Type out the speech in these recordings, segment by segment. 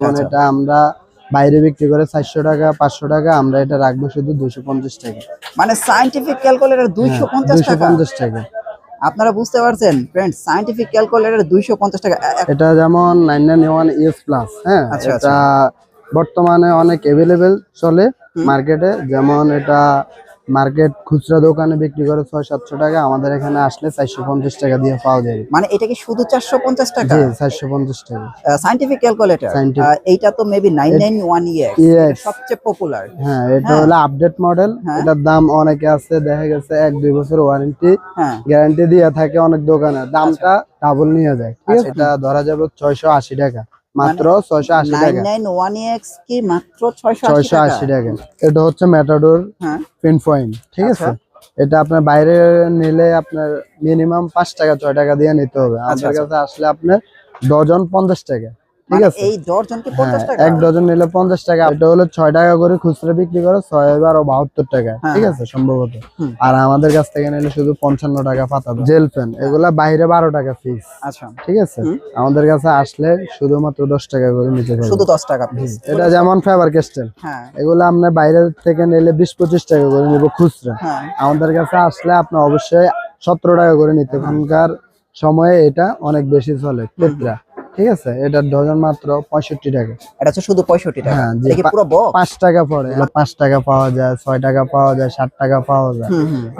আচ্ছা। এটা আমরা বাইরে বিক্রি করে চারশো টাকা পাঁচশো টাকা আমরা এটা রাখব শুধু দুশো পঞ্চাশ টাকা। মানে সাইন্টিফিক ক্যালকুলেটর দুইশো পঞ্চাশ দুশো টাকা পঞ্চাশ টাকা। আপনারা বুঝতে পারছেন ফ্রেন্ড সাইন্টিফিক ক্যালকুলেটর দুইশো পঞ্চাশ টাকা এটা যেমন nine nine one ES plus হ্যাঁ আচ্ছা, এটা বর্তমানে অনেক অ্যাভেলেবেল চলে। মার্কেটে যেমন এটা মার্কেট খুচরা দোকানে বিক্রি করে ছয় সাতশো টাকা আমাদের এখানে আসলে চারশো পঞ্চাশ টাকা দিয়ে পাওয়া যায়। মানে এটা কি শুধু চারশো পঞ্চাশ টাকা? চারশো পঞ্চাশ টাকা। সাইন্টিফিক ক্যালকুলেটর এইটা তো মেবি নাইন নাইন ওয়ান সবচেয়ে পপুলার হ্যাঁ এটা হ্যাঁ। হলো আপডেট মডেল হ্যাঁ। এটার দাম অনেকে আছে দেখা গেছে এক দুই বছর ওয়ারেন্টি গ্যারান্টি দিয়ে থাকে অনেক দোকানে। দামটা ডাবল নিয়ে যায় ঠিক আছে? আচ্ছা। এটা ধরা যাবে ছয়শো আশি টাকা। মাত্র ছয়শো আশি নাইন টাকা। নাইন ওয়ান এক্স কি মাত্র ছয়শো ছয়শো আশি টাকা। এটা হচ্ছে ম্যাটাডোর হ্যাঁ। পিন পয়েন্ট ঠিক আছে? আচ্ছা। এটা আপনার বাইরে নিলে আপনার মিনিমাম পাঁচ টাকা ছয় টাকা দিয়ে নিতে হবে। আমাদের আচ্ছা। কাছে আসলে আপনার ডজন পঞ্চাশ টাকা। ঠিক মানে আছে। এই হ্যাঁ টাকা? এক ডজন নিলে পঞ্চাশ টাকা এটা হলো ছয় টাকা করে খুচরা বিক্রি করে ছয় বারো বাহাত্তর টাকা হ্যাঁ, ঠিক আছে সম্ভবত। আর আমাদের কাছ থেকে নিলে শুধু পঞ্চান্ন টাকা পাতা জেল পেন এগুলা বাইরে বারো টাকা ফিস আচ্ছা। ঠিক আছে? আমাদের কাছে আসলে শুধুমাত্র দশ টাকা করে নিতে শুধু পারবে দশ টাকা এটা যেমন ফেভার ক্যাস্টেল হ্যাঁ। এগুলো আমরা বাইরে থেকে নিলে বিশ পঁচিশ টাকা করে নিব খুচরা। হ্যাঁ। আমাদের কাছে আসলে আপনি অবশ্যই সতেরো টাকা করে নিতে এখনকার সময়ে এটা অনেক বেশি চলে তেত্রা ঠিক আছে? এটার ডজন মাত্র পঁয়ষট্টি টাকা। এটা হচ্ছে শুধু পঁয়ষট্টি টাকা? হ্যাঁ, জি, এটা পুরো পাঁচ টাকা পড়ে এগুলো পাঁচ টাকা পাওয়া যায় ছয় টাকা পাওয়া যায় ষাট টাকা পাওয়া যায়।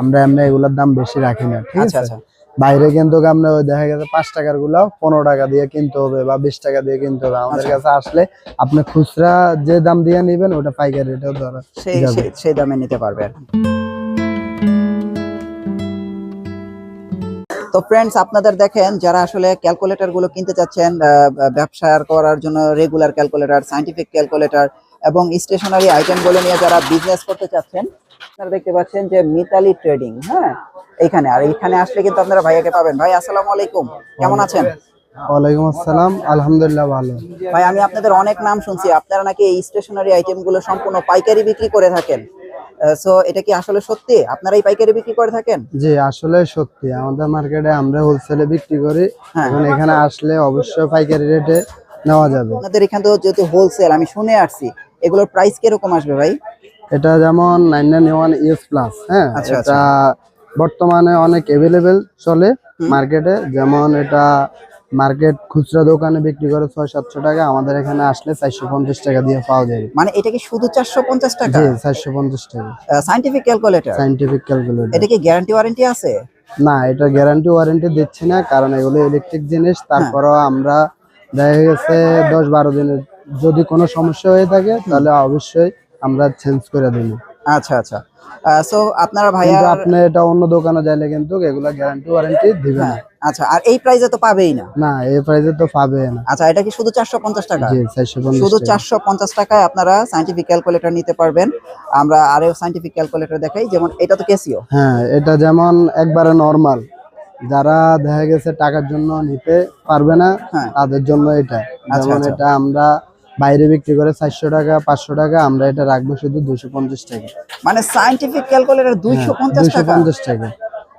আমরা এমনি এগুলোর দাম বেশি রাখি না ঠিক আচ্ছা আছে? আচ্ছা। বাইরে কিন্তু আমরা দেখা গেছে পাঁচ টাকারগুলো পনেরো টাকা দিয়ে কিনতে হবে বা বিশ টাকা দিয়ে কিনতে হবে। আমাদের আচ্ছা। কাছে আসলে আপনি খুচরা যে দাম দিয়ে নিবেন ওটা পাইকারি রেটেও ধরা সেই দামে নিতে পারবে তো ফ্রেন্ডস আপনাদের দেখেন যারা আসলে ক্যালকুলেটরগুলো কিনতে চাচ্ছেন ব্যবসা করার জন্য রেগুলার ক্যালকুলেটর সাইন্টিফিক ক্যালকুলেটর এবং স্টেশনারি আইটেমগুলো নিয়ে যারা বিজনেস করতে চাচ্ছেন আপনারা দেখতে পাচ্ছেন যে মিতালি ট্রেডিং হ্যাঁ এখানে আর এখানে আসলে কিন্তু আপনারা ভাইয়াকে পাবেন। ভাই আসসালামু আলাইকুম। কেমন আছেন? ওয়ালাইকুম আসসালাম। আলহামদুলিল্লাহ ভালো। ভাই আমি আপনাদের অনেক নাম শুনছি। আপনারা নাকি এই স্টেশনারি আইটেমগুলো সম্পূর্ণ পাইকারি বিক্রি করে থাকেন? সো এটা কি আসলে সত্যি? আপনারা এই পাইকারি বিক্রি করে থাকেন? জি আসলে সত্যি। আমাদের মার্কেটে আমরা হোলসেলে বিক্রি করি। হ্যাঁ। এখন এখানে আসলে অবশ্যই পাইকারি রেটে নেওয়া যাবে। আপনাদের এখান থেকে যেহেতু হোলসেল আমি শুনে আসছি। এগুলোর প্রাইস কীরকম আসবে ভাই? এটা যেমন nine nine one ES plus হ্যাঁ? আচ্ছা, এটা বর্তমানে অনেক অ্যাভেলেবেল চলে। মার্কেটে। যেমন এটা মার্কেট খুচরা দোকানে বিক্রি করে ছয় সাতশো টাকা আমাদের এখানে আসলে চারশো পঞ্চাশ টাকা দিয়ে পাওয়া যায়। মানে এটা কি শুধু চারশো পঞ্চাশ টাকা? জি চারশো পঞ্চাশ টাকা। সাইন্টিফিক ক্যালকুলেটর সাইন্টিফিক ক্যালকুলেটর এটা কি গ্যারান্টি ওয়ারেন্টি আছে? না এটা গ্যারান্টি ওয়ারেন্টি দিচ্ছি না কারণ এগুলো ইলেকট্রিক জিনিস হ্যাঁ। তারপরও আমরা দেখা গেছে দশ বারো দিনের যদি কোনো সমস্যা হয়ে থাকে তাহলে অবশ্যই আমরা চেঞ্জ করে দিই আচ্ছা আচ্ছা। সো আপনারা ভাইয়া আপনি এটা অন্য দোকানে যাইলে কিন্তু এগুলা গ্যারান্টি ওয়ারেন্টি দিবে না। হ্যাঁ, আচ্ছা আর এই প্রাইসে তো পাবেই না? না এই প্রাইসে তো পাবে না। আচ্ছা এটা কি শুধু চারশো পঞ্চাশ টাকা? জি চারশো পঞ্চাশ শুধু টাকা। চারশো পঞ্চাশ টাকায় আপনারা সাইন্টিফিক ক্যালকুলেটর নিতে পারবেন। আমরা আরও সাইন্টিফিক ক্যালকুলেটর দেখাই যেমন এটা তো কেসিও হ্যাঁ এটা যেমন একবারে নর্মাল যারা দেখা গেছে টাকার জন্য নিতে পারবে না হ্যাঁ। তাদের জন্য এটা। আচ্ছা, যেমন আচ্ছা। এটা আমরা বাইরে বিক্রি করে চারশো টাকা পাঁচশো টাকা আমরা এটা রাখব শুধু দুশো পঞ্চাশ টাকা। মানে সাইন্টিফিক ক্যালকুলেটর দুইশো পঞ্চাশ টাকা? পঞ্চাশ টাকা।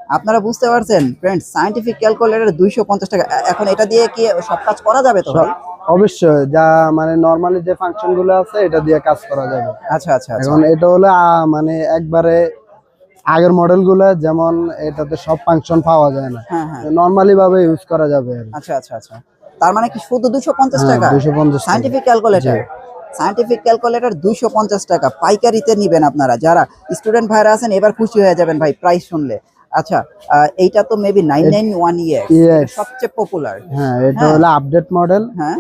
আপনারা বুঝতে পারছেন ফ্রেন্ড সাইন্টিফিক ক্যালকুলেটর দুইশো পঞ্চাশ টাকা। এখন এটা দিয়ে কি সব কাজ করা যাবে তো ভাই? অবশ্যই যা মানে নর্মালি যে ফাংশনগুলো আছে এটা দিয়ে কাজ করা যাবে। আচ্ছা আচ্ছা আচ্ছা। এখন এটা হলো মানে একবারে আগের মডেলগুলো যেমন এটাতে সব ফাংশন পাওয়া যায় না। হ্যাঁ হ্যাঁ। নর্মালি ভাবে ইউজ করা যাবে আচ্ছা আচ্ছা আচ্ছা। তার মানে কি শুধু দুশো পঞ্চাশ টাকা? দুশো পঞ্চাশ টাকা। সাইন্টিফিক ক্যালকুলেটর সাইন্টিফিক ক্যালকুলেটর দুইশো পঞ্চাশ টাকা। পাইকারিতে নিবেন আপনারা। যারা স্টুডেন্ট ভাইরা আছেন এবার খুশি হয়ে যাবেন ভাই প্রাইস শুনলে। আচ্ছা এইটা তো maybe nine nine one year সবচেয়ে পপুলার হ্যাঁ এটা হ্যাঁ। হলো আপডেট মডেল হ্যাঁ।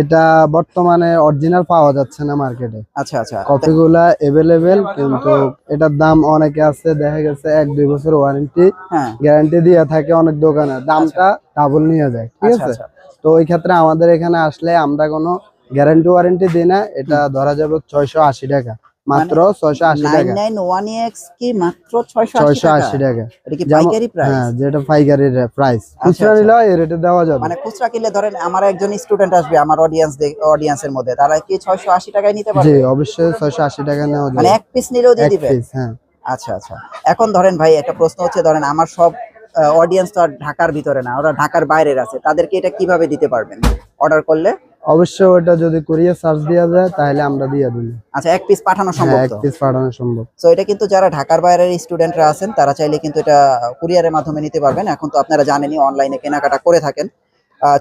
এটা বর্তমানে অরিজিনাল পাওয়া যাচ্ছে না মার্কেটে আচ্ছা আচ্ছা। কপিগুলা এভেলেবেল কিন্তু এটার দাম অনেকে আছে দেখা গেছে এক দুই বছর ওয়ারেন্টি হ্যাঁ। গ্যারান্টি দিয়ে থাকে অনেক দোকানে। দামটা ডাবল নিয়ে যায় ঠিক আচ্ছা আছে? আচ্ছা। তো ওই ক্ষেত্রে আমাদের এখানে আসলে আমরা কোনো গ্যারান্টি ওয়ারেন্টি দিই না এটা ধরা যাবে ছয়শো আশি টাকা। মাত্র ছয়শো আশি নাইন টাকা। নাইন ওয়ান এক্স কি মাত্র ছয়শো ছয়শো আশি আশি টাকা। টাকা এটা কি পাইকারি প্রাইস হ্যাঁ যেটা পাইকারি প্রাইস খুচরা আচ্ছা। নিলে এই রেটে দেওয়া যাবে। মানে খুচরা কিনলে ধরেন আমার একজন স্টুডেন্ট আসবে আমার অডিয়েন্স অডিয়েন্সের মধ্যে তারা কি ছয়শো আশি টাকায় নিতে জি পারবে অবশ্যই ছয়শো আশি টাকা নেওয়া মানে এক পিস নিলেও দিয়ে এক পিস হ্যাঁ। আচ্ছা আচ্ছা। এখন ধরেন ভাই একটা প্রশ্ন হচ্ছে ধরেন আমার সব অডিয়েন্স তো আর ঢাকার ভিতরে না ওরা ঢাকার বাইরের আছে তাদেরকে এটা কীভাবে দিতে পারবেন? অর্ডার করলে? অবশ্যই ওটা যদি কুরিয়ার চার্জ দেওয়া যায় তাহলে আমরা দিয়ে দিই আচ্ছা এক পিস পাঠানো সম্ভব হ্যাঁ এক পিস পাঠানো সম্ভব। তো এটা কিন্তু যারা ঢাকার বাইরের স্টুডেন্টরা আছেন তারা চাইলে কিন্তু এটা কুরিয়ারের মাধ্যমে নিতে পারবেন। এখন তো আপনারা জানেনই অনলাইনে কেনাকাটা করে থাকেন।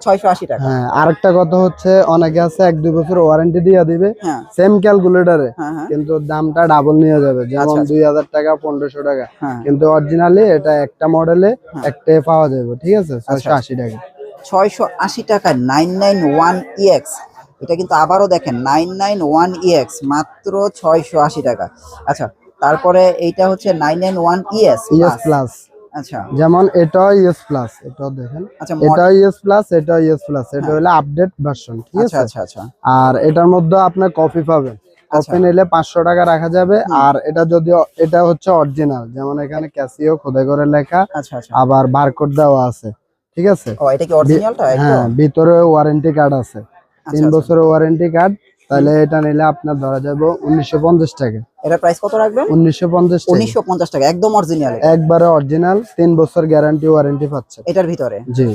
ছয়শো আশি টাকা। হ্যাঁ আরেকটা কথা হচ্ছে অনেকে আছে এক দুই বছর ওয়ারেন্টি দিয়ে দিবে হ্যাঁ। সেম ক্যালকুলেটরে হ্যাঁ হ্যাঁ। কিন্তু দামটা ডাবল নিয়ে যাবে। যেমন আচ্ছা। দুই হাজার টাকা পনেরোশো টাকা। হ্যাঁ। কিন্তু অরিজিনালি এটা একটা মডেলে একটাই পাওয়া যাবে ঠিক আছে? আচ্ছা। ছয়শো আশি টাকা। ছয়শো আশি টাকা নাইন নাইন ওয়ান ইএক্স এটা কিন্তু আবারও দেখেন নাইন নাইন ওয়ান ইএক্স মাত্র ছয়শো আশি টাকা। আচ্ছা তারপরে এইটা হচ্ছে nine nine one ES ES plus. আচ্ছা। যেমন এটাও ইএস প্লাস এটাও দেখেন। আচ্ছা এটাও ইএস প্লাস এটাও ইএস প্লাস। এটা হলো আপডেট ভার্সন ঠিক আচ্ছা আছে? আচ্ছা আচ্ছা। আর এটার মধ্যে আপনার কপি পাবেন। কপি নিলে পাঁচশো টাকা রাখা যাবে। আর এটা যদি এটা হচ্ছে অরিজিনাল যেমন এখানে ক্যাসিও খোদাই করে লেখা। আচ্ছা আচ্ছা। আবার বারকোড দেওয়া আছে। ঠিক আছে? ও এটা কি অরিজিনালটা হ্যাঁ ভিতরে ওয়ারেন্টি কার্ড আছে। তিন আচ্ছা। বছরের ওয়ারেন্টি কার্ড তাহলে এটা নিলে আপনার ধরা যাবে উনিশশো পঞ্চাশ টাকা। এটা প্রাইস কত রাখবেন? উনিশশো পঞ্চাশ টাকা। একদম অরিজিনাল একবারে অরিজিনাল তিন বছর গ্যারান্টি ওয়ারেন্টি পাচ্ছে। এটার ভিতরে? জি।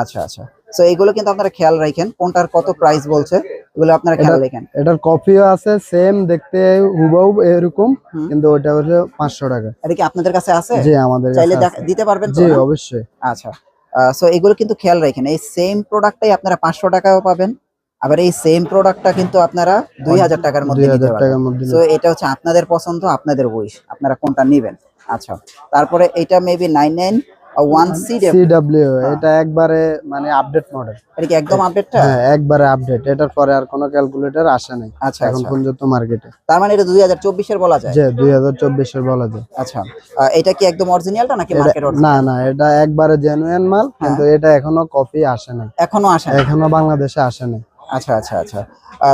আচ্ছা আচ্ছা। তো এগুলো কিন্তু আপনারা খেয়াল রাখেন কোনটার কত প্রাইস বলছে এগুলো আপনারা খেয়াল রাখেন। এটার কপিও আছে সেম দেখতে হুবহু এরকম কিন্তু ওটা হচ্ছে পাঁচশো টাকা। এটা কি আপনাদের কাছে আছে? জি আমাদের কাছে আছে। দিতে পারবেন তো জি অবশ্যই। আচ্ছা। সো এগুলো কিন্তু খেয়াল রাখেন এই সেম প্রোডাক্টটাই আপনারা পাঁচশো টাকাও পাবেন আবার এই সেম প্রোডাক্টটা কিন্তু আপনারা দুই হাজার টাকার মধ্যে দুই নিতে পারবেন। সো এটা হচ্ছে আপনাদের পছন্দ আপনাদের উইশ আপনারা কোনটা নেবেন? আচ্ছা তারপরে এটা মেবি নাইন নাইন সিডাব্লিউ এটা একবারে মানে আপডেট মডেল এটা কি একদম আপডেটটা হ্যাঁ একবারে আপডেট এটার পরে আর কোনো ক্যালকুলেটর আসে নাই। আচ্ছা এখন আচ্ছা। পর্যন্ত মার্কেটে তার মানে এটা দুই হাজার চব্বিশের বলা যায়? দুই হাজার চব্বিশের বলা যায়। আচ্ছা। এটা কি একদম অরিজিনালটা নাকি মার্কেট না না এটা একবারে জেনুইন মাল হ্যাঁ। কিন্তু এটা এখনও কপি আসে নাই। এখনও আসে? এখনও বাংলাদেশে আসে নাই। আচ্ছা আচ্ছা আচ্ছা।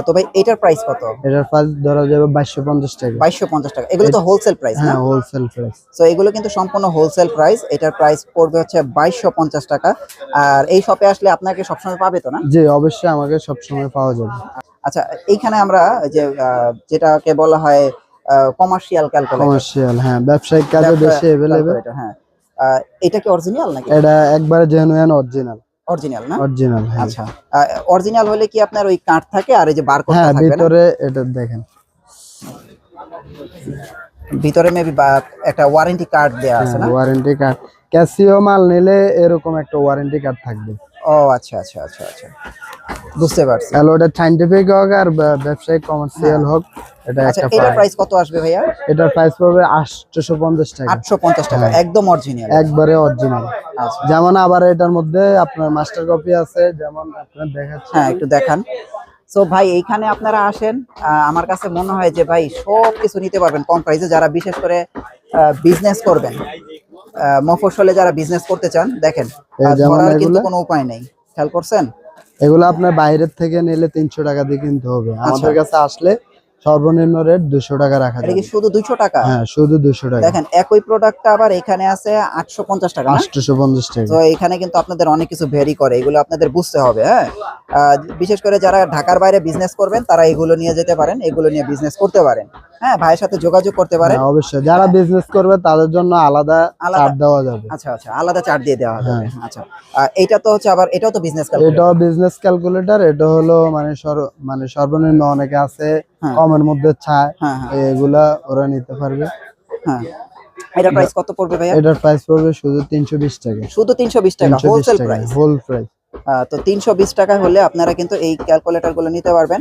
তো ভাই এটার প্রাইস কত? এটার প্রাইস ধরা যাবে বাইশশো পঞ্চাশ টাকা। বাইশশো পঞ্চাশ টাকা। এগুলো তো হোলসেল প্রাইস না? হ্যাঁ হোলসেল প্রাইস তো এগুলো কিন্তু সম্পূর্ণ হোলসেল প্রাইস এটার প্রাইস পড়বে হচ্ছে বাইশশো পঞ্চাশ টাকা। আর এই শপে আসলে আপনাকে সবসময় পাবে তো না? জি অবশ্যই আমাকে সবসময় পাওয়া যাবে। আচ্ছা এইখানে আমরা যে যেটাকে বলা হয় কমার্শিয়াল ক্যালকুলেটর কমার্শিয়াল হ্যাঁ ব্যবসায়িক কাজে বেশি অ্যাভেলেবেল হ্যাঁ। এটা কি অরিজিনাল নাকি? এটা একবারে জেনুইন অরিজিনাল অরিজিনাল না? অরিজিনাল হ্যাঁ। আচ্ছা। অরিজিনাল হলে কি আপনার ওই কার্ড থাকে আর এই যে বারকোড হ্যাঁ থাকবে না? ভিতরে এটা দেখেন। ভিতরে মেবি একটা ওয়ারেন্টি কার্ড দেয়া আছে না? ওয়ারেন্টি কার্ড ক্যাসিও মাল নিলে এরকম একটা ওয়ারেন্টি কার্ড থাকবে। ও আচ্ছা আচ্ছা আচ্ছা আচ্ছা। বুঝতে পারছি। তাহলে ওটা সাইন্টিফিক হোক আর ব্যবসায়িক কমার্শিয়াল হোক এটা আচ্ছা একটা প্রাইস কত আসবে ভাইয়া? এটার প্রাইস পড়বে আটশোশো পঞ্চাশ টাকা। আটশো পঞ্চাশ টাকা একদম অরিজিনাল একবারে অরিজিনাল আচ্ছা। যেমন আবার এটার মধ্যে আপনার মাস্টার কপি আছে যেমন আপনার দেখাচ্ছে। হ্যাঁ একটু দেখান। সো ভাই এইখানে আপনারা আসেন আমার কাছে মনে হয় যে ভাই সব কিছু নিতে পারবেন কম প্রাইসে যারা বিশেষ করে বিজনেস করবেন। আহ, মফস্বলে যারা বিজনেস করতে চান দেখেন আর কিন্তু কোনো উপায় নেই। খেয়াল করছেন? এগুলো আপনার বাইরের থেকে নিলে তিনশো টাকা দিয়ে কিনতে হবে। আচ্ছা। আমাদের কাছে আসলে সর্বনিম্ন রেট দুশো টাকা রাখা যাবে। শুধু দুইশো টাকা? হ্যাঁ শুধু দুশো টাকা। দেখেন একই প্রোডাক্টটা আবার এখানে আছে আটশো পঞ্চাশ টাকা না? আটশোশো পঞ্চাশ টাকা। তো এখানে কিন্তু আপনাদের অনেক কিছু ভেরি করে এগুলো আপনাদের বুঝতে হবে হ্যাঁ? বিশেষ করে যারা ঢাকার বাইরে বিজনেস করবেন তারা এগুলো নিয়ে যেতে পারেন এগুলো নিয়ে বিজনেস করতে পারেন। হ্যাঁ ভাইয়ের সাথে যোগাযোগ করতে পারেন হ্যাঁ, অবশ্যই। যারা বিজনেস করবে তাদের জন্য আলাদা ছাড় দেওয়া যাবে। আচ্ছা আচ্ছা আলাদা চার্ট দিয়ে দেওয়া হ্যাঁ। যাবে আচ্ছা। আর এইটা তো হচ্ছে আবার এটাও তো বিজনেস এটাও বিজনেস ক্যালকুলেটর এটা হলো মানে মানে সর্বনিম্ন অনেকে আছে হ্যাঁ। কমের মধ্যে চায় হ্যাঁ হ্যাঁ। এগুলা ওরা নিতে পারবে। হ্যাঁ। এটা প্রাইস কত পড়বে ভাইয়া? এটার প্রাইস পড়বে শুধু তিনশো বিশ টাকা। শুধু তিনশো বিশ টাকা তিনশো বিশ হোলসেল প্রাইস হোল প্রাইস তো তিনশো বিশ টাকা হলে আপনারা কিন্তু এই ক্যালকুলেটারগুলো নিতে পারবেন।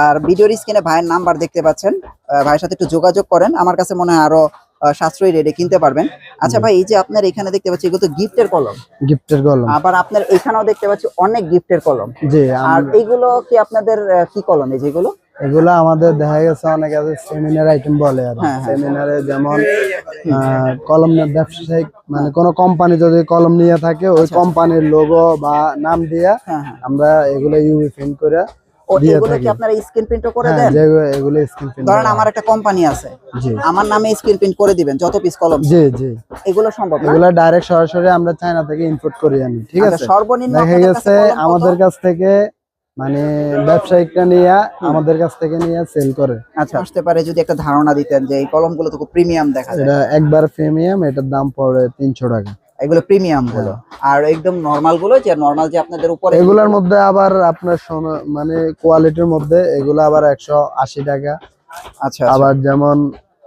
আর ভিডিওর স্ক্রিনে ভাইয়ের নাম্বার দেখতে পাচ্ছেন। ভাইয়ের সাথে একটু যোগাযোগ করেন আমার কাছে মনে হয় আরও সাশ্রয়ী রেটে কিনতে পারবেন। আচ্ছা ভাই এই যে আপনার এখানে দেখতে পাচ্ছি এগুলো তো গিফটের কলম। গিফটের কলম। আবার আপনার এখানেও দেখতে পাচ্ছি অনেক গিফটের কলম। জি আর এইগুলো কি আপনাদের কি কলম এই যেগুলো? এগুলো আমাদের দেখা গেছে অনেক আছে সেমিনার আইটেম বলে আর হ্যাঁ, হ্যাঁ। সেমিনারে যেমন কলম ব্যবসায়িক মানে কোন কোম্পানি যদি কলম নিয়ে থাকে ওই কোম্পানির লোগো বা নাম দিয়া হ্যাঁ হ্যাঁ। আমরা এগুলো ইউভি প্রিন্ট করে এগুলো থাকি। কি আপনারা স্ক্রিন প্রিন্টও করে হ্যাঁ দেন? এগুলো স্ক্রিন প্রিন্ট ধরেন আমার একটা কোম্পানি আছে। আমার নামে স্ক্রিন প্রিন্ট করে দিবেন যত পিস কলম। জি জি। এগুলো সম্ভব এগুলো ডাইরেক্ট সরাসরি আমরা চায়না থেকে ইম্পোর্ট করে আনি ঠিক আচ্ছা, আছে? সর্বনিম্ন দেখা গেছে আমাদের কাছ থেকে মানে ব্যবসায়িকটা নিয়ে আমাদের কাছ থেকে নিয়ে সেল করে। আচ্ছা। আসতে পারে যদি একটা ধারণা দিতেন যে এই কলমগুলো তো খুব প্রিমিয়াম দেখা যায়। এটা একবার প্রিমিয়াম এটার দাম পড়ে তিনশো টাকা। এগুলো প্রিমিয়ামগুলো। আর একদম নরমালগুলো যে নরমাল যে আপনাদের উপরে এগুলোর মধ্যে আবার আপনার মানে কোয়ালিটির মধ্যে এগুলো আবার একশো আশি টাকা। আচ্ছা আবার যেমন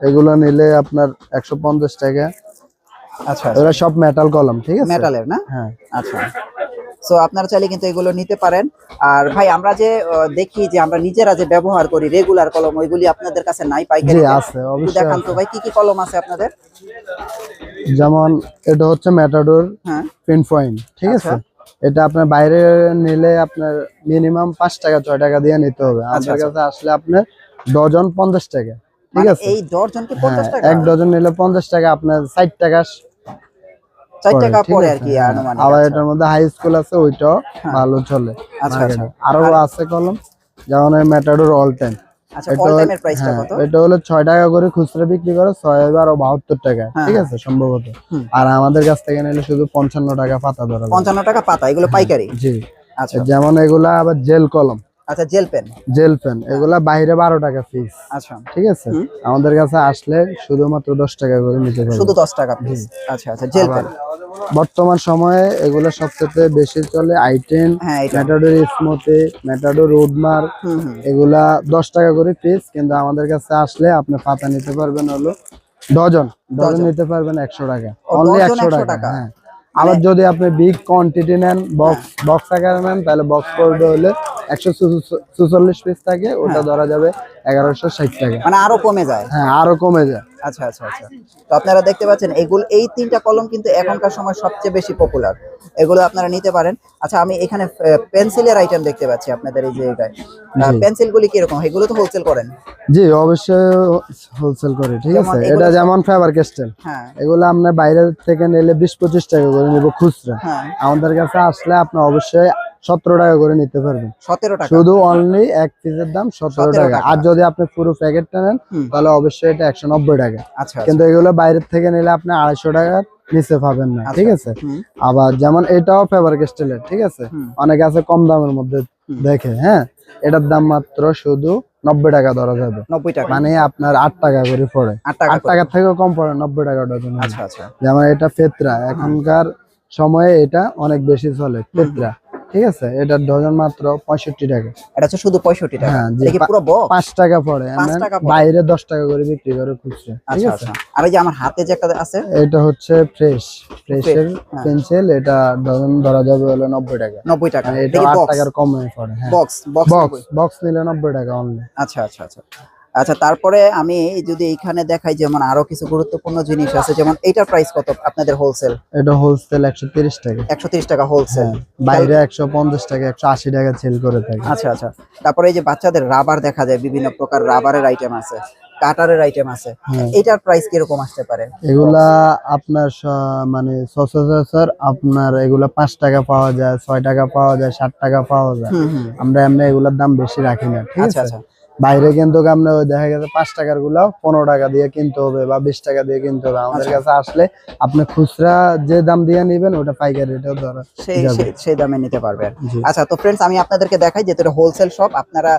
এগুলো নিলে আপনার একশো পঞ্চাশ টাকা। আচ্ছা এগুলো সব মেটাল কলম ঠিক আছে? মেটালের না? হ্যাঁ। আচ্ছা। সো আপনারা চাইলে কিন্তু এগুলো নিতে পারেন। আর ভাই আমরা যে দেখি যে আমরা নিজেরা যে ব্যবহার করি রেগুলার কলম ওইগুলি আপনাদের কাছে নাই পাইকারি আছে অবশ্যই দেখান তো ভাই কি কি কলম আছে আপনাদের? যেমন এটা হচ্ছে ম্যাটাডোর হ্যাঁ। পিন পয়েন্ট ঠিক আছে? আচ্ছা। এটা আপনার বাইরে নিলে আপনার মিনিমাম পাঁচ টাকা ছয় টাকা দিয়ে নিতে হবে। আমাদের আচ্ছা। কাছে আসলে আপনার ডজন পঞ্চাশ টাকা ঠিক মানে আছে? এই দর্জন কি হ্যাঁ, পঞ্চাশ টাকা? এক ডজন নিলে পঞ্চাশ টাকা আপনার ষাট টাকা চার টাকা ঠিক আর কি হ্যাঁ, আনুমানিক আবার আচ্ছা। এটার মধ্যে হাই স্কুল আছে ওইটাও হ্যাঁ। ভালো চলে। আচ্ছা, আচ্ছা। আরও আছে কলম যেমন অল টাইম আচ্ছা অল টাইমের প্রাইসটা কত? এটা হলো ছয় টাকা করে খুচরা বিক্রি করে ছয় বারো বাহাত্তর টাকা হ্যাঁ, ঠিক আছে সম্ভবত। আর আমাদের কাছ থেকে নিলে শুধু পঞ্চান্ন টাকা পাতা ধরা টাকা পাতা এগুলো পাইকারি? জি। আচ্ছা। যেমন এগুলা আবার জেল কলম আচ্ছা জেল পেন জেল পেন এগুলা বাইরে বারো টাকা পিস আচ্ছা। ঠিক আছে? আমাদের কাছে আসলে শুধুমাত্র দশ টাকা করে নিতে পারবে। শুধু দশ টাকা পিস আচ্ছা আচ্ছা জেল পেন বর্তমান সময়ে এগুলো সবচেয়ে বেশি চলে আইটেন হ্যাঁ ম্যাটাডোর স্মোতে ম্যাটাডোর রোডমার এগুলা দশ টাকা করে পিস কিন্তু আমাদের কাছে আসলে আপনি পাতা নিতে পারবেন হলো ডজন। ডজন। নিতে পারবেন একশো টাকা। অনলি একশো 100 টাকা টাকা? হ্যাঁ। আবার যদি আপনি বিগ কোয়ান্টিটি নেন বক্স বক্স আকারে নেন তাহলে বক্স পড়বে হলে একশো চুচল্লিশ পিস থাকে ওটা ধরা যাবে এগারোশো ষাট টাকা। মানে আরও কমে যায়? হ্যাঁ আরও কমে যায়। আচ্ছা আচ্ছা আচ্ছা। তো আপনারা দেখতে পাচ্ছেন এগুলো এই তিনটা কলম কিন্তু এখনকার সময় সবচেয়ে বেশি পপুলার এগুলো আপনারা নিতে পারেন। আচ্ছা আমি এখানে পেন্সিলের আইটেম দেখতে পাচ্ছি আপনাদের এই জায়গায় জি। পেন্সিল গুলি কীরকম? এগুলো তো হোলসেল করেন। জি অবশ্যই হোলসেল করে ঠিক আছে? এটা যেমন ফেভার ক্যাস্টেল হ্যাঁ। এগুলো আপনি বাইরে থেকে নিলে বিশ পঁচিশ টাকা করে নিব খুচরা। হ্যাঁ। আমাদের কাছে আসলে আপনি অবশ্যই সতেরো টাকা করে নিতে পারবেন। সতেরো টাকা। শুধু অনলি এক পিসের দাম সতেরো টাকা। আর যদি আপনি পুরো প্যাকেটটা নেন তাহলে অবশ্যই এটা একশো নব্বই টাকা। আচ্ছা আচ্ছা। কিন্তু এগুলো বাইরের থেকে নিলে আপনি আড়াইশো টাকার নিচে পাবেন না ঠিক আছে? আবার যেমন এটাও ফেভার ক্যাস্টেলের ঠিক আছে। অনেকে আছে কম দামের মধ্যে দেখে হ্যাঁ? এটার দাম মাত্র শুধু নব্বই টাকা ধরা যাবে। নব্বই টাকা। মানে আপনার আট টাকা করে পড়ে। আট টাকা থেকেও কম পড়ে নব্বই টাকা ডজন আচ্ছা আচ্ছা। যেমন এটা ফেতরা। এখনকার সময়ে এটা অনেক বেশি চলে পেত্রা ঠিক আছে? এটার ডজন মাত্র পঁয়ষট্টি টাকা। এটা হচ্ছে শুধু পঁয়ষট্টি টাকা? হ্যাঁ, জি, এটা পুরো বক্স পাঁচ টাকা পড়ে পাঁচ টাকা পড়ে। বাইরে দশ টাকা করে বিক্রি করে খুচরা ঠিক আচ্ছা আছে? আচ্ছা। আর এই যে আমার হাতে যে একটা আছে? এটা হচ্ছে ফ্রেশ ফ্রেশের। পেন্সিল এটা ডজন ধরা যাবে হলো নব্বই টাকা। নব্বই টাকা। মানে এটা এটা আট টাকার কমে পড়ে হ্যাঁ। বক্স বক্স বক্স বক্স নিলে নব্বই টাকা অনলি আচ্ছা আচ্ছা আচ্ছা। আচ্ছা তারপরে আমি যদি এখানে দেখাই যেমন আরও কিছু গুরুত্বপূর্ণ জিনিস আছে যেমন এইটার প্রাইস কত আপনাদের হোলসেল এটা হোলসেল একশো তিরিশ টাকা। একশো তিরিশ টাকা হোলসেল হ্যাঁ বাইরে একশো পঞ্চাশ টাকা একশো আশি টাকা সেল করে থাকে। আচ্ছা আচ্ছা। তারপরে এই যে বাচ্চাদের রাবার দেখা যায় বিভিন্ন প্রকার রাবারের আইটেম আছে কাটারের আইটেম আছে এটার এইটার প্রাইস কীরকম আসতে পারে? এগুলা আপনার মানে সচরাচর আপনার এগুলা পাঁচ টাকা পাওয়া যায় ছয় টাকা পাওয়া যায় ষাট টাকা পাওয়া যায়। আমরা এমনি এগুলার দাম বেশি রাখি না ঠিক আচ্ছা আছে? আচ্ছা। বাইরে কিন্তু আমরা ওই দেখা গেছে পাঁচ টাকারগুলা পনেরো টাকা দিয়ে কিনতে হবে বা বিশ টাকা দিয়ে কিনতে হবে। আমাদের আচ্ছা। কাছে আসলে আপনি খুচরা যে দাম দিয়ে নিবেন ওটা পাইকারি রেটেও ধরো সেই দামে নিতে পারবেন। আচ্ছা তো ফ্রেন্ডস আমি আপনাদেরকে দেখাই যেহেতু হোলসেল শপ আপনারা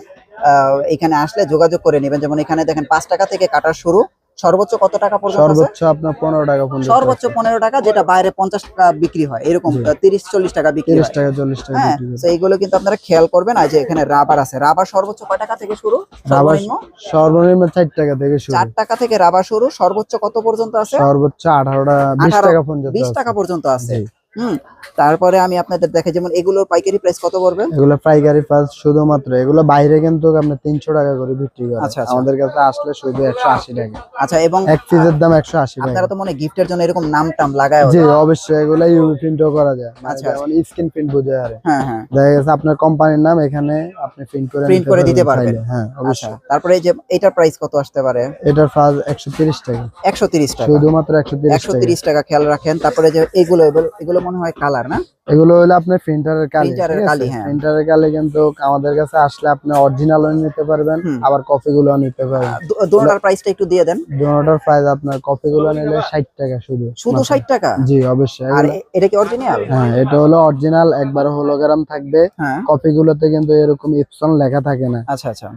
আহ, এখানে আসলে যোগাযোগ করে নেবেন। যেমন এখানে দেখেন পাঁচ টাকা থেকে কাটার শুরু। সর্বোচ্চ কত টাকা পর্যন্ত সর্বোচ্চ আপনার পনেরো টাকা পর্যন্ত সর্বোচ্চ পনেরো টাকা যেটা বাইরে পঞ্চাশ টাকা বিক্রি হয়। এরকম জি। তিরিশ চল্লিশ টাকা বিক্রি তিরিশ হয়। টাকা চল্লিশ টাকা হ্যাঁ। তো এইগুলো কিন্তু আপনারা খেয়াল করবেন। আর যে এখানে রাবার আছে রাবার সর্বোচ্চ কয় টাকা থেকে শুরু? রাবার সর্বনিম্ন? সর্বনিম্ন চার টাকা থেকে শুরু। 4 টাকা থেকে রাবার শুরু। সর্বোচ্চ কত পর্যন্ত আছে? সর্বোচ্চ আঠারো টাকা 20 টাকা পর্যন্ত বিশ আছে। টাকা পর্যন্ত আছে। হুম তারপরে আমি আপনাদের দেখে যেমন এগুলোর পাইকারি প্রাইস কত পড়বে? এগুলো পাইকারি পাস শুধুমাত্র এগুলো বাইরে কিন্তু আপনি তিনশো টাকা করে বিক্রি করে আচ্ছা, আচ্ছা। আমাদের কাছে আসলে শুধু একশো আশি টাকা। আচ্ছা এবং এক পিসের দাম একশো আশি টাকা। আপনারা তো মনে গিফটের জন্য এরকম নাম টাম লাগায় জি অবশ্যই এগুলো ইউভি প্রিন্টও করা যায়। মানে আচ্ছা, যেমন স্ক্রিন প্রিন্ট বোঝা আরে হ্যাঁ হ্যাঁ। দেখা গেছে আপনার কোম্পানির নাম এখানে আপনি প্রিন্ট করে প্রিন্ট করে দিতে পারবেন। হ্যাঁ আচ্ছা অবশ্যই। তারপরে এই যে এটার প্রাইস কত আসতে পারে? এটার প্রাইস একশো তিরিশ টাকা। একশো তিরিশ টাকা। শুধুমাত্র একশো তিরিশ একশো টাকা তিরিশ টাকা। খেয়াল রাখেন। তারপরে যে এগুলো- এগুলো মনে হয় কালার না? এগুলো হলো আপনার প্রিন্টারের কালি Printer-এর কালি, হ্যাঁ। প্রিন্টারের কালি কিন্তু আমাদের কাছে আসলে আপনি অরিজিনালও নিতে পারবেন আবার কপি গুলো নিতে পারবেন। দু- দুটোটার প্রাইসটা একটু দিয়ে দেন। দুটোটার প্রাইস আপনার কপি গুলো নিলে ষাট টাকা শুধু শুধু মাত্র। ষাট টাকা? জি অবশ্যই। আর এটা কি অরিজিনাল হ্যাঁ এটা হলো অরিজিনাল একবার হোলোগ্রাম থাকবে। হ্যাঁ। কপি গুলোতে কিন্তু এরকম ইপসন লেখা থাকে না। আচ্ছা আচ্ছা।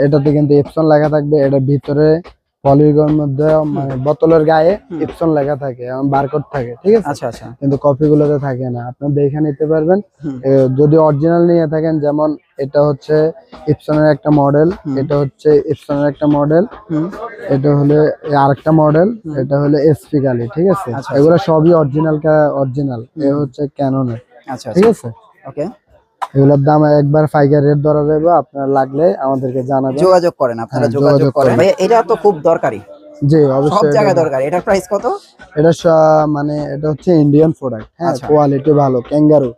এটাতে কিন্তু ইপসন লেখা থাকবে এটার ভিতরে পলিগর মধ্যে মানে বোতলের গায়ে ইপসন লেখা থাকে বারকোড থাকে ঠিক আছে? আচ্ছা আচ্ছা। কিন্তু কপি গুলোতে থাকে না। আপনি দেখে নিতে পারবেন। যদি অরিজিনাল নিয়ে থাকেন যেমন এটা হচ্ছে ইপসনের একটা মডেল এটা হচ্ছে ইপসনের একটা মডেল এটা হলে আরেকটা মডেল এটা হলে এসপি গালি ঠিক আছে? আচ্ছা, এগুলো সবই অরিজিনাল অরিজিনাল এ হচ্ছে ক্যাননের আচ্ছা ঠিক আছে? ওকে এগুলোর দাম একবার ফাইকার রেট ধরা যাবে আপনার লাগলে আমাদেরকে জানাবেন। যোগাযোগ করেন আপনারা হ্যাঁ, যোগাযোগ করেন। ভাই এটা তো খুব দরকারি। জি সব অবশ্যই জায়গায় এটা- দরকারি। এটার প্রাইস কত? এটা মানে এটা হচ্ছে ইন্ডিয়ান প্রোডাক্ট হ্যাঁ আচ্ছা। কোয়ালিটি ভালো। ক্যাঙ্গারু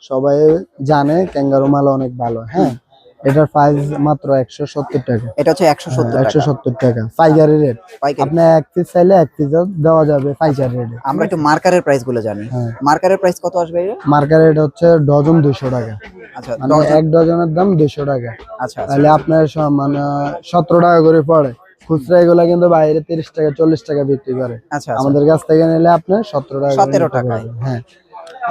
সবাই জানে ক্যাঙ্গারু মাল অনেক ভালো। হ্যাঁ এটার প্রাইস মাত্র একশো সত্তর টাকা। এটা হচ্ছে একশো সত্তর একশো টাকা। সত্তর টাকা। পাইকারি রেট আপনি এক পিস চাইলে এক পিস দেওয়া যাবে পাইকারি রেটে আমরা একটু মার্কারের প্রাইসগুলো জানি। হ্যাঁ। মার্কারের প্রাইস কত আসবে এটা? মার্কেট রেট হচ্ছে ডজন দুশো টাকা। আচ্ছা মানে ডজন। এক ডজনের দাম দুশো টাকা। আচ্ছা আচ্ছা। তাহলে আপনার মানে সতেরো টাকা করে পড়ে। খুচরা এগুলা কিন্তু বাইরে তিরিশ টাকা চল্লিশ টাকা বিক্রি করে। আচ্ছা আচ্ছা। আমাদের কাছ থেকে নিলে আপনার সতেরো টাকা করে 17 নিতে টাকায়। পারবেন। হ্যাঁ।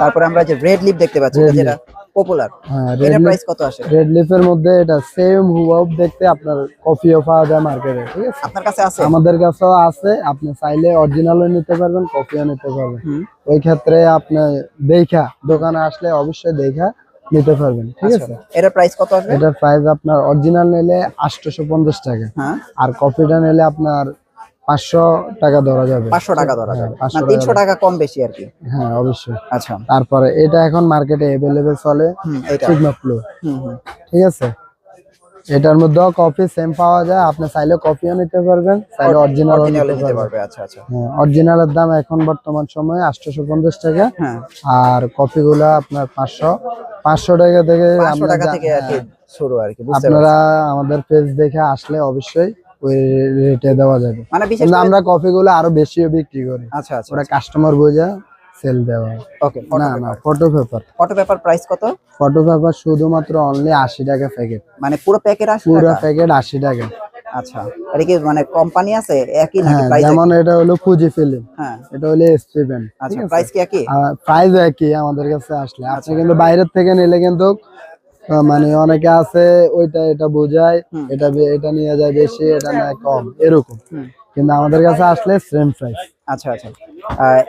তারপরে আমরা যে রেড লিপ দেখতে পাচ্ছি যেটা পপুলার হ্যাঁ রেড প্রাইস কত আসে? রেড লিফের মধ্যে এটা সেম হুবাব দেখতে আপনার কফিও পাওয়া যায় মার্কেটে ঠিক আছে? আপনার কাছে আছে? আমাদের কাছেও আছে আপনি চাইলে অরিজিনালও নিতে পারবেন কপিও নিতে পারবেন। ওই ক্ষেত্রে আপনি দেখা দোকানে আসলে অবশ্যই দেখা নিতে পারবেন ঠিক আচ্ছা। আছে? এটার প্রাইস কত আসবে? এটার প্রাইস আপনার অরিজিনাল নিলে আটশোশো পঞ্চাশ টাকা। হ্যাঁ। আর কফিটা নিলে আপনার পাঁচশো টাকা ধরা যাবে। পাঁচশো টাকা ধরা হ্যাঁ, যাবে পাঁচশো টাকা তিনশো টাকা কম বেশি আর কি। হ্যাঁ অবশ্যই। আচ্ছা। তারপরে এটা এখন মার্কেটে অ্যাভেলেবেল চলে সিগমা ফ্লো ঠিক আছে? এটার কফি সেম পাওয়া যায়। আপনি চাইলে কফিও নিতে পারবেন চাইলে অরিজিনাল নিতে পারবেন। আচ্ছা আচ্ছা। হ্যাঁ অরিজিনালের দাম এখন বর্তমান সময়ে আটশোশো পঞ্চাশ টাকা। হ্যাঁ। আর কপি গুলা আপনার পাঁচশো পাঁচশো টাকা থেকে টাকা থেকে হ্যাঁ, শুরু আর কি আপনারা আমাদের পেজ দেখে আসলে অবশ্যই ওই রেটে দেওয়া যাবে। মানে বিশেষ আমরা কফি গুলো আরও বেশিও বিক্রি করি। আচ্ছা আচ্ছা ওরা কাস্টমার বোঝা সেল দেওয়া। ওকে না না photo paper photo paper price কত? ফটো পেপার শুধুমাত্র অনলি আশি টাকা প্যাকেট মানে পুরো প্যাকেট পুরো প্যাকেট আশি টাকা। আচ্ছা এটা কি মানে কোম্পানি আছে? একই নাকি হ্যাঁ প্রাইস যেমন এটা হলো ফুজি ফিল্ম হ্যাঁ। এটা হলো আচ্ছা প্রাইস কি একই? প্রাইস একই আমাদের কাছে আসলে। আপনি কিন্তু বাইরের থেকে নিলে কিন্তু মানে অনেকে আছে ওইটা এটা বোঝায় এটা এটা নিয়ে যায় বেশি এটা নেয় কম এরকম। কিন্তু আমাদের কাছে আসলে সেম প্রাইস আচ্ছা আচ্ছা।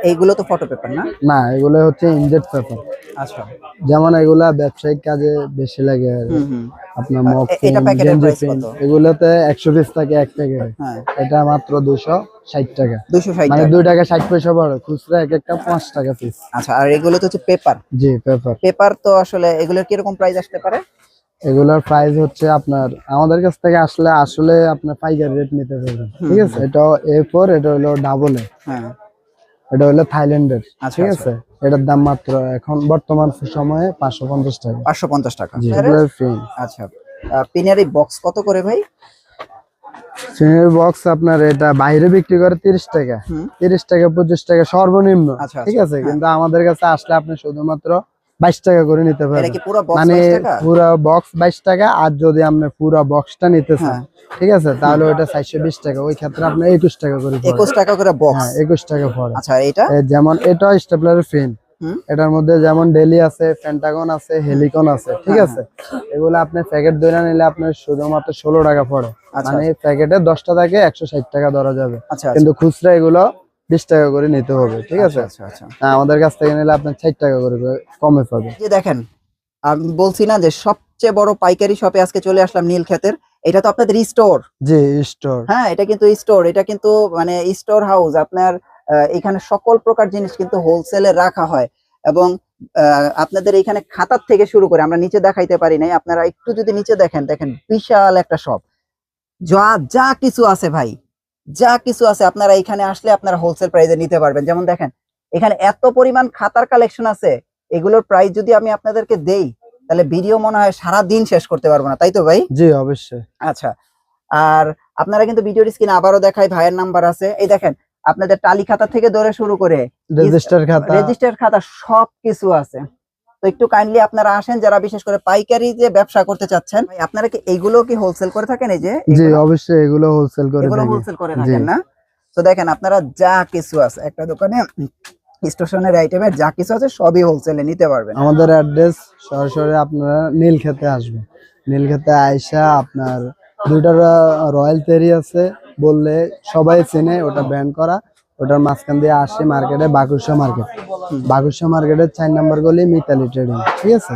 এইগুলো তো ফটো পেপার না? না এগুলো হচ্ছে ইনজেক্ট পেপার আচ্ছা। যেমন এগুলা ব্যবসায়িক কাজে বেশি লাগে আর আপনার এ- এটা প্যাকেটের price কত? এগুলোতে একশো পিস থাকে এক প্যাকেট হ্যাঁ। এটা মাত্র দুশো ষাট টাকা। দুশো ষাট মানে দুই টাকা ষাট পয়সা পড়ে খুচরা এক একটা পাঁচ টাকা পিস আচ্ছা আর এগুলো তো হচ্ছে পেপার জি পেপার পেপার তো আসলে এগুলোর কীরকম প্রাইস আসতে পারে? এগুলোর প্রাইস হচ্ছে আপনার আমাদের কাছ থেকে আসলে আসলে আপনার পাইকারি রেট নিতে পারবেন। ঠিক আছে? এটা এ ফোর এটা হলো ডাবল এ। হ্যাঁ। এটা হলো থাইল্যান্ডের। আচ্ছা, ঠিক আচ্ছা। আছে? এটার দাম মাত্র এখন বর্তমান সময়ে পাঁচশো পঞ্চাশ টাকা। পাঁচশো পঞ্চাশ টাকা। আচ্ছা। পিনের এই বক্স কত করে ভাই? সিনের বক্স আপনার এটা বাইরে বিক্রি করে তিরিশ টাকা। তিরিশ টাকা পঁচিশ টাকা সর্বনিম্ন। আচ্ছা, ঠিক আছে? হ্যাঁ। কিন্তু আমাদের কাছে আসলে আপনি শুধুমাত্র বাইশ টাকা করে নিতে পারবেন পুরো মানে পুরো বক্স বাইশ টাকা আর যদি আপনি পুরো বক্সটা নিতে চান হ্যাঁ। ঠিক আছে? তাহলে ওটা চারশো বিশ টাকা ওই ক্ষেত্রে আপনার একুশ টাকা করে একুশ টাকা করে বক্স হ্যাঁ একুশ টাকা পড়ে। আচ্ছা এটা? যেমন এটা স্টেপলারের হুম। এটার মধ্যে যেমন ডেলি আছে ফ্যান্টাগন আছে হেলিকন আছে ঠিক হ্যাঁ, আছে? এগুলো আপনি প্যাকেট ধরে নিলে আপনার শুধুমাত্র ষোলো টাকা পড়ে। আচ্ছা। মানে প্যাকেটে দশটা থাকে একশো ষাট টাকা ধরা যাবে। আচ্ছা আচ্ছা। কিন্তু খুচরা এগুলো বিশ টাকা করে নিতে হবে ঠিক আছে? আচ্ছা আচ্ছা। আমাদের কাছ থেকে নিলে আপনার ষাট টাকা করে কমে পাবে। যে দেখেন আমি বলছি না যে সবচেয়ে বড় পাইকারি শপে আজকে চলে আসলাম নীল ক্ষেতের এটা তো আপনাদের স্টোর। জি স্টোর। হ্যাঁ এটা কিন্তু স্টোর এটা কিন্তু মানে স্টোর হাউস আপনার এখানে সকল প্রকার জিনিস কিন্তু হোলসেলে রাখা হয়। এবং আহ, আপনাদের এখানে খাতার থেকে শুরু করে আমরা নিচে দেখাইতে পারি নাই আপনারা একটু যদি নিচে দেখেন দেখেন বিশাল একটা শপ। যা যা কিছু আছে ভাই যা কিছু আছে আপনারা এখানে আসলে আপনারা হোলসেল প্রাইসে নিতে পারবেন। যেমন দেখেন এখানে এত পরিমাণ খাতার কালেকশন আছে এগুলোর প্রাইস যদি আমি আপনাদেরকে দেই তাহলে ভিডিও মনে হয় সারা দিন শেষ করতে পারব না তাই তো ভাই? জি অবশ্যই। আচ্ছা আর আপনারা কিন্তু ভিডিওর স্ক্রিনে আবারও দেখাই ভাইয়ের নাম্বার আছে। এই দেখেন আপনাদের টালি খাতা থেকে ধরে শুরু করে রেজিস্টার খাতা। রেজিস্টার খাতা সব কিছু আছে। তো একটু কাইন্ডলি আপনারা আসেন যারা বিশেষ করে পাইকারি যে ব্যবসা করতে চাচ্ছেন আপনারা কি এইগুলো কি হোলসেল করে থাকেন এই যে? জি অবশ্যই এগুলো হোলসেল করে এগুলো হোলসেল করে। থাকেন না? তো দেখেন আপনারা যা কিছু আছে একটা দোকানে স্টেশনের আইটেমের যা কিছু আছে সবই হোলসেলে নিতে পারবেন। আমাদের অ্যাড্রেস সরাসরি আপনারা নীল খেতে আসবেন। নীল খেতে আইসা আপনার দুইটা রয়্যাল তেরি আছে বললে সবাই চেনে ওটা ব্যান্ড করা। ওটার মাঝখান দিয়ে আসে মার্কেটে বাকুশা মার্কেট বাকুশা মার্কেটের চার নাম্বার গলি মিতালি ট্রেডিং ঠিক আছে?